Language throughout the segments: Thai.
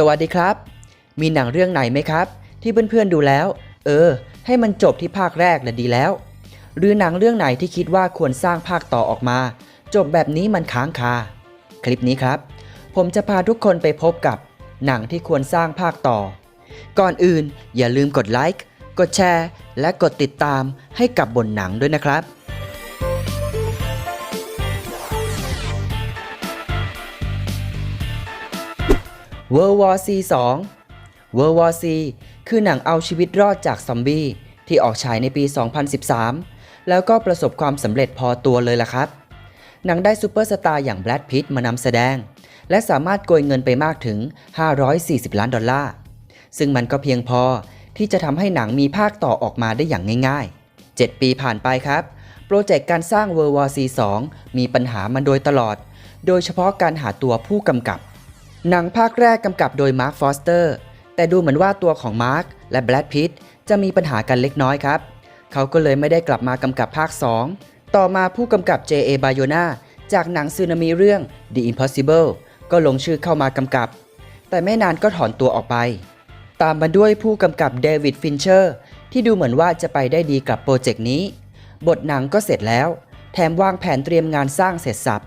สวัสดีครับ มีหนังเรื่องไหนไหมครับ ที่เพื่อนๆดูแล้ว เออ ให้มันจบที่ภาคแรกและดีแล้ว หรือหนังเรื่องไหนที่คิดว่าควรสร้างภาคต่อออกมา จบแบบนี้มันค้างคา คลิปนี้ครับ ผมจะพาทุกคนไปพบกับ หนังที่ควรสร้างภาคต่อ ก่อนอื่นอย่าลืมกดไลค์กดแชร์ และกดติดตามให้กับบนหนังด้วยนะครับ World War C 2 World War C คือหนังเอาชีวิตรอดจากซอมบี้ที่ออกฉายในปี 2013 แล้วก็ประสบความสำเร็จพอตัวเลยล่ะครับ หนังได้ซูเปอร์สตาร์อย่างแบรดพิตมานำแสดง และสามารถโกยเงินไปมากถึง 540 ล้านดอลลาร์ ซึ่งมันก็เพียงพอที่จะทำให้หนังมีภาคต่อออกมาได้อย่างง่าย ๆ 7 ปีผ่านไปครับ โปรเจกต์การสร้าง World War C 2มีปัญหามาโดยตลอด โดยเฉพาะการหาตัวผู้กำกับ หนังภาคแรกกำกับโดยมาร์คฟอสเตอร์แต่ดูเหมือนว่าตัวของมาร์คและแบรดพิตจะมีปัญหากันเล็กน้อยครับ เขาก็เลยไม่ได้กลับมากำกับภาค 2 ต่อมาผู้กำกับ J.A. Bayona จากหนังซึนามิเรื่อง The Impossible ก็ลงชื่อเข้ามากำกับ แต่ไม่นานก็ถอนตัวออกไป ตามมาด้วยผู้กำกับเดวิดฟินเชอร์ที่ดูเหมือนว่าจะไปได้ดีกับโปรเจกต์นี้ บทหนังก็เสร็จแล้ว แถมวางแผนเตรียมงานสร้างเสร็จสับ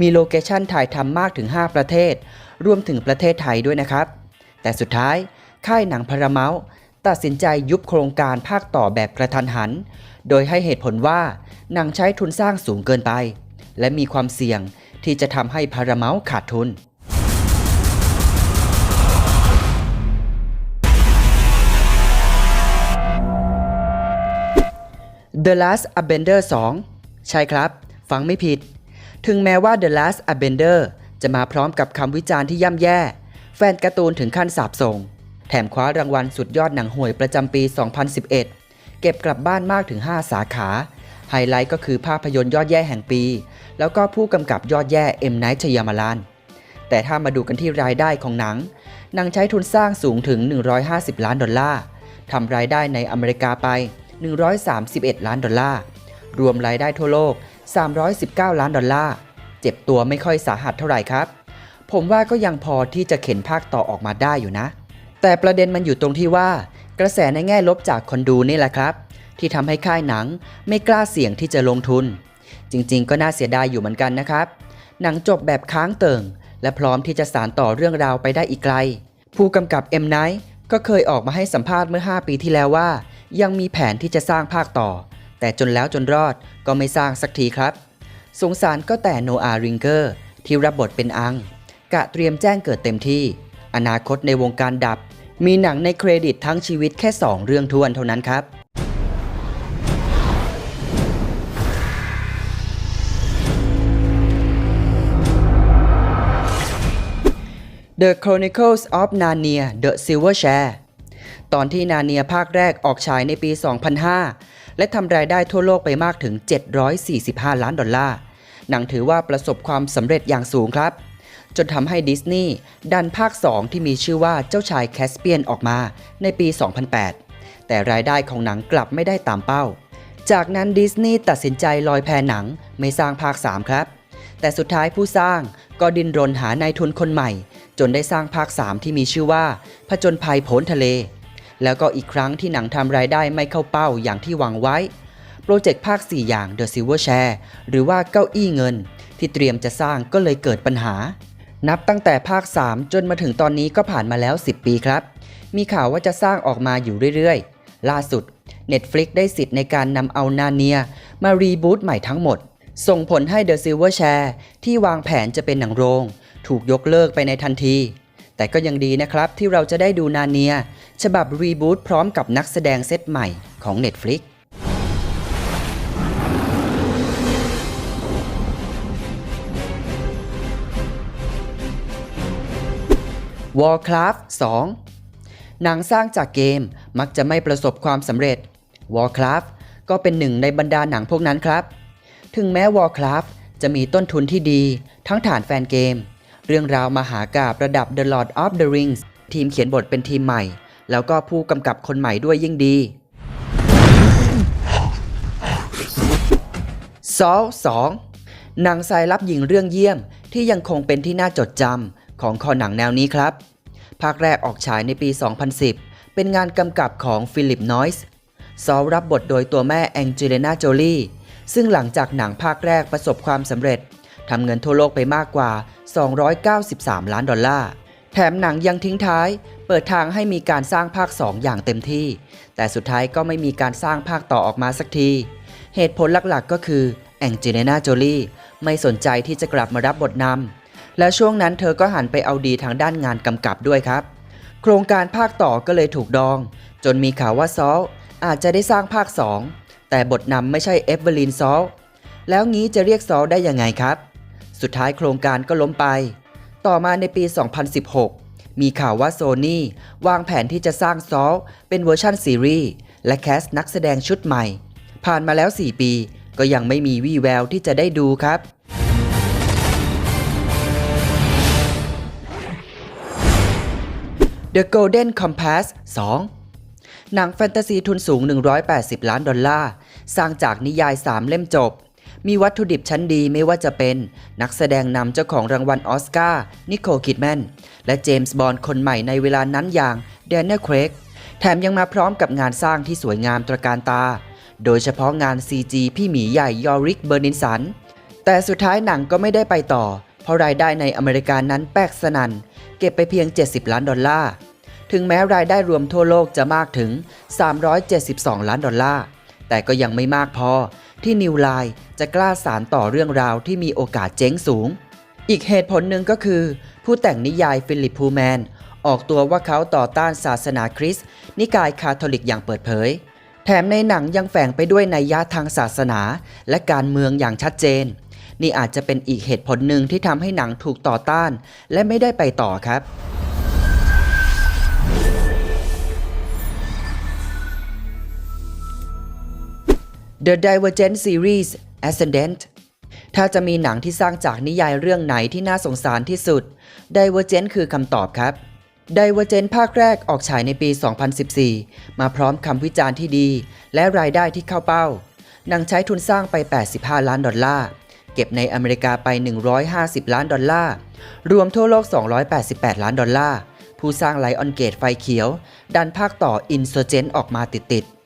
มีโลเคชั่นถ่ายทำมากถึง 5 ประเทศ รวมถึงประเทศไทยด้วยนะครับ แต่สุดท้ายค่ายหนังพาราเมลตัดสินใจยุบโครงการภาคต่อแบบกระทันหัน โดยให้เหตุผลว่าหนังใช้ทุนสร้างสูงเกินไป และมีความเสี่ยงที่จะทำให้พาราเมลขาดทุน The Last Airbender 2 ใช่ครับ ฟังไม่ผิด ถึงแม้ว่า The Last Airbender จะมาพร้อมกับคำวิจารณ์ที่ย่ำแย่ แฟนการ์ตูนถึงขั้นสาบส่ง แถมคว้ารางวัลสุดยอดหนังห่วยประจำปี 2011 เก็บกลับบ้านมากถึง 5 สาขา ไฮไลท์ก็คือภาพยนตร์ยอดแย่แห่งปี แล้วก็ผู้กำกับยอดแย่เอ็มไนท์ชยามาลานแต่ถ้ามาดูกันที่รายได้ของหนัง หนังใช้ทุนสร้างสูงถึง 150 ล้านดอลลาร์ทำรายได้ในอเมริกาไป 131 ล้านดอลลาร์ รวมรายได้ทั่วโลก 319 ล้านดอลลาร์ เจ็บตัวไม่ค่อยสาหัสเท่าไหร่ครับ ผมว่าก็ยังพอที่จะเข็นภาคต่อออกมาได้อยู่นะ แต่ประเด็นมันอยู่ตรงที่ว่า กระแสในแง่ลบจากคนดูนี่แหละครับ ที่ทำให้ค่ายหนังไม่กล้าเสี่ยงที่จะลงทุน จริงๆ ก็น่าเสียดายอยู่เหมือนกันนะครับ หนังจบแบบค้างเติ่ง และพร้อมที่จะสานต่อเรื่องราวไปได้อีกไกล ผู้กำกับเอ็มไนท์ก็เคยออกมาให้สัมภาษณ์เมื่อ 5 ปีที่แล้วว่า ยังมีแผนที่จะสร้างภาคต่อ แต่จนแล้วจนรอดก็ไม่สร้างสักทีครับ สงสารก็แต่โนอาริงเกอร์ที่รับบทเป็นอัง กะเตรียมแจ้งเกิดเต็มที่ อนาคตในวงการดับ มีหนังในเครดิตทั้งชีวิตแค่ 2 เรื่องทวนเท่านั้นครับ The Chronicles of Narnia The Silver Share ตอนที่นาเนียภาคแรกออกฉายในปี 2005 และทำรายได้ทั่วโลกไปมากถึง 745 ล้านดอลลาร์ หนังถือว่าประสบความสำเร็จอย่างสูงครับ จนทำให้ดิสนีย์ดันภาค 2 ที่มีชื่อว่าเจ้าชายแคสเปียนออกมาในปี 2008 แต่รายได้ของหนังกลับไม่ได้ตามเป้า จากนั้นดิสนีย์ตัดสินใจลอยแพหนังไม่สร้างภาค 3 ครับ แต่สุดท้ายผู้สร้างก็ดิ้นรนหานายทุนคนใหม่ จนได้สร้างภาค 3 ที่มีชื่อว่าผจญภัยพ้นทะเล แล้วก็อีกครั้งที่หนังทำรายได้ไม่เข้าเป้าอย่างที่หวังไว้ โปรเจกต์ภาค 4 อย่าง The Silver Share หรือว่าเก้าอี้เงิน ที่เตรียมจะสร้างก็เลยเกิดปัญหา นับตั้งแต่ภาค 3 จนมาถึงตอนนี้ก็ผ่านมาแล้ว 10 ปีครับ มีข่าวว่าจะสร้างออกมาอยู่เรื่อยๆ ล่าสุด Netflix ได้สิทธิ์ในการนำเอานาเนียมารีบูตใหม่ทั้งหมด ส่งผลให้ The Silver Share ที่วางแผนจะเป็นหนังโรง ถูกยกเลิกไปในทันที แต่ก็ยังดีนะครับที่เราจะได้ดูนาเนีย ฉบับรีบูตพร้อมกับนักแสดงเซตใหม่ของ Netflix Warcraft 2 หนังสร้างจากเกมมักจะไม่ประสบความสำเร็จ Warcraft ก็เป็นหนึ่งในบรรดาหนังพวกนั้นครับ ถึงแม้ Warcraft จะมีต้นทุนที่ดี ทั้งฐานแฟนเกม เรื่องราวมหากาบระดับ The Lord of the Rings ทีมเขียนบทเป็นทีมใหม่ แล้วก็ผู้กำกับคนใหม่ด้วยยิ่งดีซอล2หนังสายลับหญิงเรื่องเยี่ยมที่ยังคงเป็นที่น่าจดจำ ของคอหนังแนวนี้ครับ ภาคแรกออกฉายในปี 2010 เป็นงานกำกับของฟิลิปนอยส์ซอลรับบทโดยตัวแม่แองเจลิน่าโจลีซึ่งหลังจากหนังภาคแรกประสบความสำเร็จทำเงินทั่วโลกไปมากกว่า 293 ล้านดอลลาร์ แถมหนังยังทิ้งท้าย เปิดทางให้มีการสร้างภาค 2 อย่างเต็มที่ แต่สุดท้ายก็ไม่มีการสร้างภาคต่อออกมาสักที เหตุผลหลักๆก็คือแองเจลิน่าโจลีไม่สนใจที่จะกลับมารับบทนำ และช่วงนั้นเธอก็หันไปเอาดีทางด้านงานกำกับด้วยครับ โครงการภาคต่อก็เลยถูกดอง จนมีข่าวว่าซอลอาจจะได้สร้างภาค 2 แต่บทนำไม่ใช่เอฟเวอร์ลีนซอลแล้วงี้จะเรียกซอลได้ยังไงครับ สุดท้ายโครงการก็ล้มไป ต่อมาในปี 2016 มีข่าวว่าโซนี่วางแผนที่จะสร้างซอลเป็นเวอร์ชันซีรีส์และแคสต์นักแสดงชุดใหม่ ผ่านมาแล้ว 4 ปี ก็ยังไม่มีวี่แววที่จะได้ดูครับ The Golden Compass 2 หนังแฟนตาซีทุนสูง 180 ล้านดอลลาร์ สร้างจากนิยาย 3 เล่มจบ มีวัตถุดิบชั้นดีไม่ว่าจะเป็น นักแสดงนำเจ้าของรางวัลออสการ์นิโคลคิดแมน และเจมส์บอนด์คนใหม่ในเวลานั้นอย่างแดเนียลเครกแถมยังมาพร้อมกับงานสร้างที่สวยงามตระการตา โดยเฉพาะงาน CG พี่หมีใหญ่ยอริกเบอร์นินสัน แต่สุดท้ายหนังก็ไม่ได้ไปต่อ เพราะรายได้ในอเมริกานั้นแปกสนันเก็บไปเพียง 70 ล้านดอลลาร์ ถึงแม้รายได้รวมทั่วโลกจะมากถึง 372 ล้านดอลลาร์ แต่ก็ยังไม่มากพอที่นิวไลน์จะกล้าสารต่อเรื่องราวที่มีโอกาสเจ๊งสูง อีกเหตุผลหนึ่งก็คือ ผู้แต่งนิยายฟิลิปพูแมน ออกตัวว่าเขาต่อต้านศาสนาคริสต์นิกายคาทอลิกอย่างเปิดเผย แถมในหนังยังแฝงไปด้วยนัยยะทางศาสนา และการเมืองอย่างชัดเจน นี่อาจจะเป็นอีกเหตุผลหนึ่งที่ทำให้หนังถูกต่อต้าน และไม่ได้ไปต่อครับ The Divergent Series Ascendant ถ้าจะมีหนังที่สร้างจากนิยายเรื่องไหนที่น่าสงสารที่สุด Divergent คือคำตอบครับ Divergent ภาคแรกออกฉายในปี 2014 มาพร้อมคำวิจารณ์ที่ดี และรายได้ที่เข้าเป้า หนังใช้ทุนสร้างไป 85 ล้านดอลลาร์ เก็บในอเมริกาไป 150 ล้านดอลลาร์ รวมทั่วโลก 288 ล้านดอลลาร์ ผู้สร้างไลออนเกตไฟเขียว ดันภาคต่อ Insurgent ออกมาติดๆ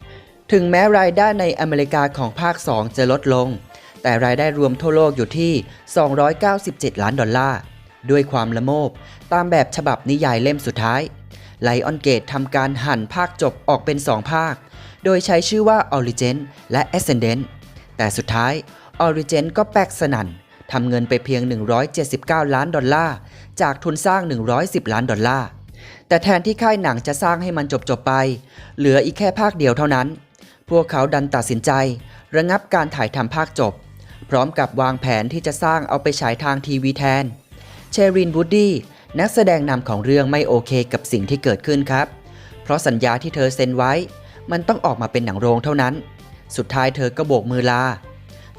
ถึงแม้รายได้ในอเมริกาของภาค 2 จะลดลง แต่รายได้รวมทั่วโลกอยู่ที่ 297 ล้านดอลลาร์ ด้วยความละโมบ ตามแบบฉบับนิยายเล่มสุดท้าย ไลออนเกตทำการหั่นภาคจบออกเป็น 2 ภาค โดยใช้ชื่อว่า Origin และ Ascendant แต่สุดท้าย Origin ก็แปกสนัน่นทำเงินไปเพียง 179 ล้านดอลลาร์ จากทุนสร้าง 110 ล้านดอลลาร์ แต่แทนที่ค่ายหนังจะสร้างให้มันจบๆไป เหลืออีกแค่ภาคเดียวเท่านั้น พวกเขาดันตัดสินใจ ระงับการถ่ายทำภาคจบ พร้อมกับวางแผนที่จะสร้างเอาไปฉายทางทีวีแทน เชรินวูดดี้นักแสดงนำของเรื่องไม่โอเคกับสิ่งที่เกิดขึ้นครับ เพราะสัญญาที่เธอเซ็นไว้ มันต้องออกมาเป็นหนังโรงเท่านั้น สุดท้ายเธอก็โบกมือลา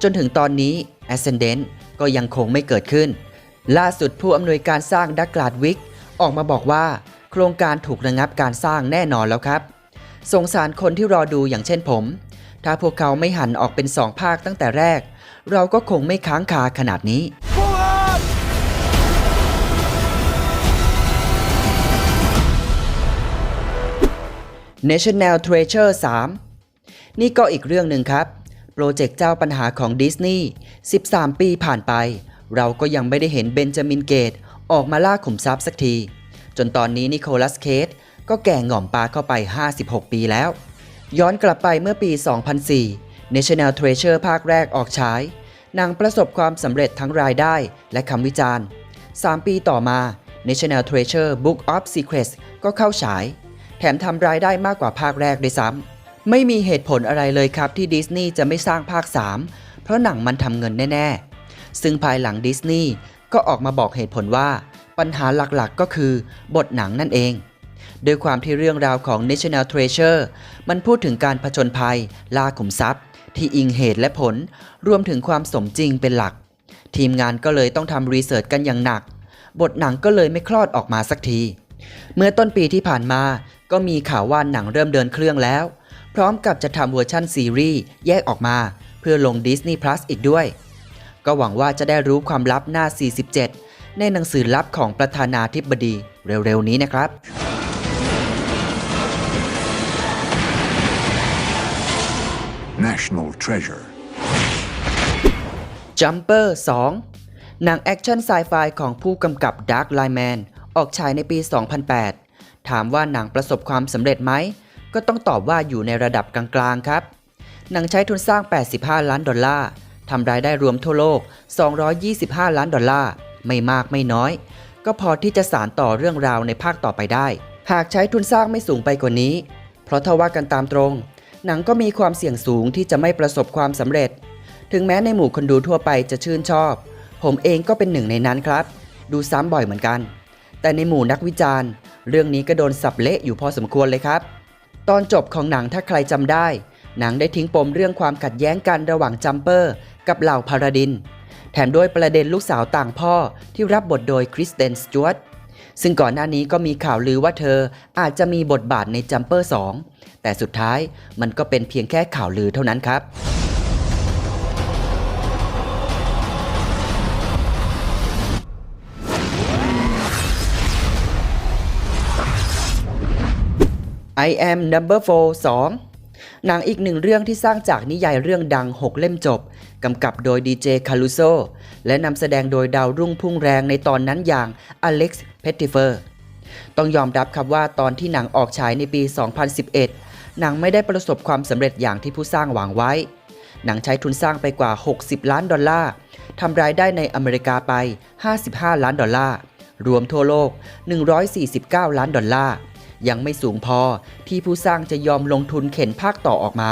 จนถึงตอนนี้ Ascendant ก็ยังคงไม่เกิดขึ้น ล่าสุดผู้อำนวยการสร้างดักลาดวิกออกมาบอกว่า โครงการถูกระงับการสร้างแน่นอนแล้วครับ สงสารคนที่รอดูอย่างเช่นผม ถ้าพวกเขาไม่หันออกเป็นสองภาคตั้งแต่แรก เราก็คงไม่ค้างคาขนาดนี้ National Treasure 3นี่ก็อีกเรื่องหนึ่งครับ โปรเจกต์เจ้าปัญหาของดิสนีย์13 ปีผ่านไป เราก็ยังไม่ได้เห็นเบนจามินเกตออกมาล่าขุมทรัพย์สักที จนตอนนี้นิโคลัสเคท ก็แก่หง่อมปลาเข้าไป 56 ปีแล้ว ย้อนกลับไปเมื่อปี 2004 National Treasure ภาคแรกออกฉายหนังประสบความสำเร็จทั้งรายได้และคำวิจารณ์ 3 ปีต่อมา National Treasure Book of Secrets ก็เข้าฉาย แถมทำรายได้มากกว่าภาคแรกด้วยซ้ำไม่มีเหตุผลอะไรเลยครับที่ดิสนีย์จะไม่สร้างภาค 3 เพราะหนังมันทำเงินแน่ ๆ ซึ่งภายหลังดิสนีย์ก็ออกมาบอกเหตุผลว่า ปัญหาหลักๆก็คือบทหนังนั่นเอง โดยความที่เรื่องราวของ National Treasure มันพูดถึงการผจญภัย ล่าขุมทรัพย์ ที่อิงเหตุและผล รวมถึงความสมจริงเป็นหลัก ทีมงานก็เลยต้องทำรีเสิร์ชกันอย่างหนัก บทหนังก็เลยไม่คลอดออกมาสักที เมื่อต้นปีที่ผ่านมาก็มีข่าวว่าหนังเริ่มเดินเครื่องแล้ว พร้อมกับจะทำเวอร์ชั่นซีรีส์แยกออกมา เพื่อลง Disney Plus อีกด้วย ก็หวังว่าจะได้รู้ความลับหน้า 47 ในหนังสือลับของประธานาธิบดีเร็วๆนี้นะครับ National treasure. Jumper 2 หนังแอคชั่นไซไฟของผู้กำกับ Dark Line Man ออกฉายในปี 2008 ถามว่าหนังประสบความสำเร็จไหม ก็ต้องตอบว่าอยู่ในระดับกลางๆครับ หนังใช้ทุนสร้าง 85 ล้านดอลลาร์ทำรายได้รวมทั่วโลก 225 ล้านดอลลาร์ ไม่มากไม่น้อย ก็พอที่จะสารต่อเรื่องราวในภาคต่อไปได้ หากใช้ทุนสร้างไม่สูงไปกว่านี้ เพราะถ้าว่ากันตามตรง หนังก็มีความเสี่ยงสูงที่จะไม่ประสบความสำเร็จ ถึงแม้ในหมู่คนดูทั่วไปจะชื่นชอบ ผมเองก็เป็นหนึ่งในนั้นครับ ดูซ้ำบ่อยเหมือนกัน แต่ในหมู่นักวิจารณ์ เรื่องนี้ก็โดนสับเละอยู่พอสมควรเลยครับ ตอนจบของหนังถ้าใครจำได้ หนังได้ทิ้งปมเรื่องความขัดแย้งกันระหว่างจัมเปอร์ กับเหล่าพาราดิน แถมด้วยประเด็นลูกสาวต่างพ่อที่รับบทโดยคริสเตนสจวต ซึ่งก่อนหน้านี้ก็มีข่าวลือว่าเธออาจจะมีบทบาทในจัมเปอร์ 2 แต่สุดท้ายมันก็เป็นเพียงแค่ข่าวลือเท่านั้นครับ I am number 4 2 หนังอีกหนึ่งเรื่องที่สร้างจากนิยายเรื่องดัง 6 เล่มจบ กำกับโดยดีเจคารุโซและนำแสดงโดยดาวรุ่งพุ่งแรงในตอนนั้นอย่างอเล็กซ์เพตติเฟอร์ต้องยอมรับครับว่าตอนที่หนังออกฉายในปี 2011 หนังไม่ได้ประสบความสำเร็จอย่างที่ผู้สร้างหวังไว้ หนังใช้ทุนสร้างไปกว่า 60 ล้านดอลลาร์ทำรายได้ในอเมริกาไป 55 ล้านดอลลาร์ รวมทั่วโลก 149 ล้านดอลลาร์ ยังไม่สูงพอที่ผู้สร้างจะยอมลงทุนเข็นภาคต่อออกมา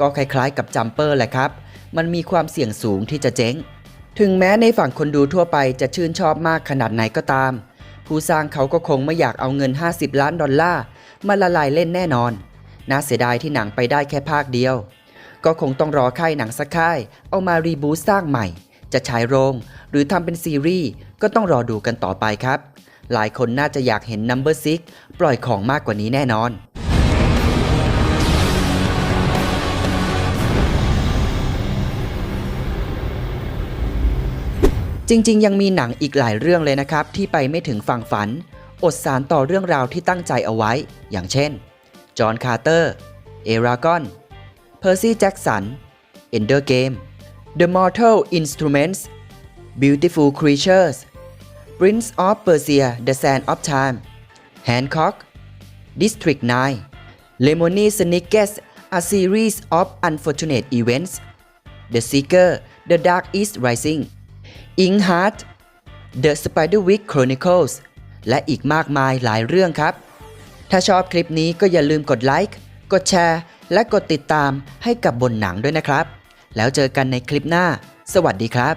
ก็คล้ายๆกับจัมเปอร์แหละครับ มันมีความเสี่ยงสูงที่จะเจ๊ง ถึงแม้ในฝั่งคนดูทั่วไปจะชื่นชอบมากขนาดไหนก็ตาม ผู้สร้างเขาก็คงไม่อยากเอาเงิน 50 ล้านดอลลาร์มาละลายเล่นแน่นอน น่าเสียดายที่หนังไปได้แค่ภาคเดียว ก็คงต้องรอค่ายหนังสักค่าย เอามารีบูตสร้างใหม่ จะฉายโรง หรือทำเป็นซีรีส์ก็ต้องรอดูกันต่อไปครับ หลายคนน่าจะอยากเห็น Number 6ปล่อยของมากกว่านี้แน่นอน จริงๆ ยังมีหนังอีกหลายเรื่องเลยนะครับ ที่ไปไม่ถึงฝั่งฝัน อดสารต่อเรื่องราวที่ตั้งใจเอาไว้ อย่างเช่น จอห์นคาร์เตอร์ เอรากอน เพอร์ซี่แจ็กสัน เอนเดอร์เกม The Mortal Instruments Beautiful Creatures Prince of Persia The Sand of Time Hancock District 9 Lemony Snicket A Series of Unfortunate Events The Seeker The Dark is Rising อิงฮาร์ t The Spider Week Chronicles และอีกมากมายหลายเรื่องครับ ถ้าชอบคลิปนี้ก็อย่าลืมกดไลค์ กดแชร์ และกดติดตามให้กับบนหนังด้วยนะครับ แล้วเจอกันในคลิปหน้า สวัสดีครับ